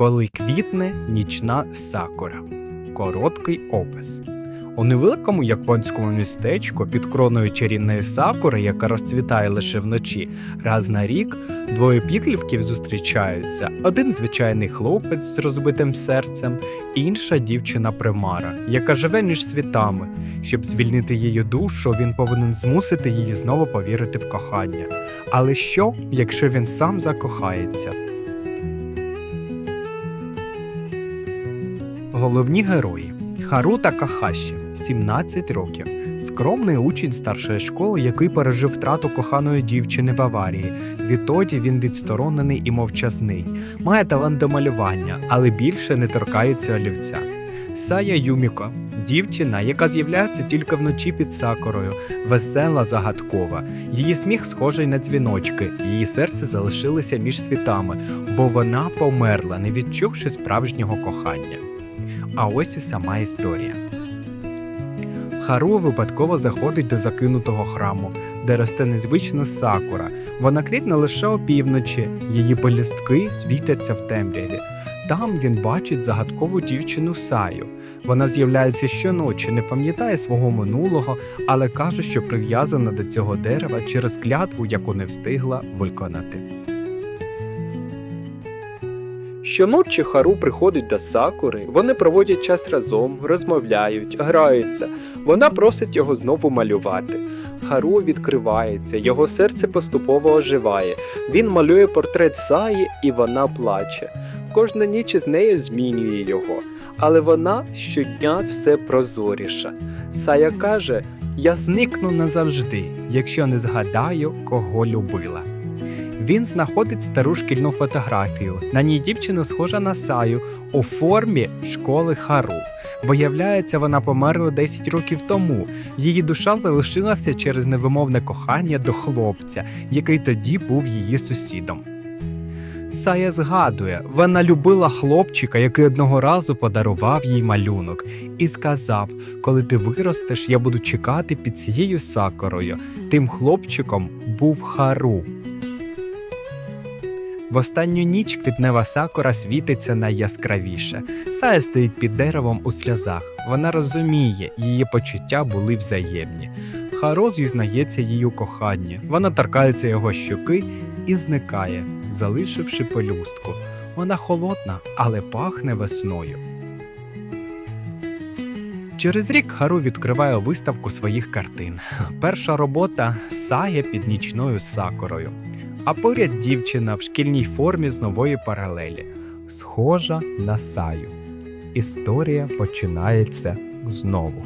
Коли квітне нічна сакура. Короткий опис. У невеликому японському містечку під кроною чарівної сакури, яка розцвітає лише вночі, раз на рік двоє підлітків зустрічаються: один звичайний хлопець з розбитим серцем, інша дівчина примара, яка живе між світами. Щоб звільнити її душу, він повинен змусити її знову повірити в кохання. Але що, якщо він сам закохається? Головні герої Хару Такахаші, 17 років, скромний учень старшої школи, який пережив втрату коханої дівчини в аварії. Відтоді він відсторонений і мовчазний, має талант до малювання, але більше не торкається олівця. Сая Юміко, дівчина, яка з'являється тільки вночі під сакурою, весела, загадкова. Її сміх схожий на дзвіночки, її серце залишилося між світами, бо вона померла, не відчувши справжнього кохання. А ось і сама історія. Хару випадково заходить до закинутого храму, де росте незвична сакура. Вона квітне лише опівночі, її пелюстки світяться в темряві. Там він бачить загадкову дівчину Саю. Вона з'являється щоночі, не пам'ятає свого минулого, але каже, що прив'язана до цього дерева через клятву, яку не встигла виконати. Щоночі Хару приходить до Сакури, вони проводять час разом, розмовляють, граються. Вона просить його знову малювати. Хару відкривається, його серце поступово оживає. Він малює портрет Саї, і вона плаче. Кожна ніч із нею змінює його, але вона щодня все прозоріша. Сая каже: Я зникну назавжди, якщо не згадаю, кого любила. Він знаходить стару шкільну фотографію. На ній дівчина схожа на Саю у формі школи Хару. Виявляється, вона померла 10 років тому. Її душа залишилася через невимовне кохання до хлопця, який тоді був її сусідом. Сая згадує, вона любила хлопчика, який одного разу подарував їй малюнок, і сказав: Коли ти виростеш, я буду чекати під цією сакурою. Тим хлопчиком був Хару. В останню ніч квітнева сакура світиться найяскравіше. Сая стоїть під деревом у сльозах. Вона розуміє, її почуття були взаємні. Харо зізнається їй у коханні. Вона торкається його щоки і зникає, залишивши пелюстку. Вона холодна, але пахне весною. Через рік Хару відкриває виставку своїх картин. Перша робота Сая під нічною сакурою. А поряд дівчина в шкільній формі з нової паралелі, схожа на Саю. Історія починається знову.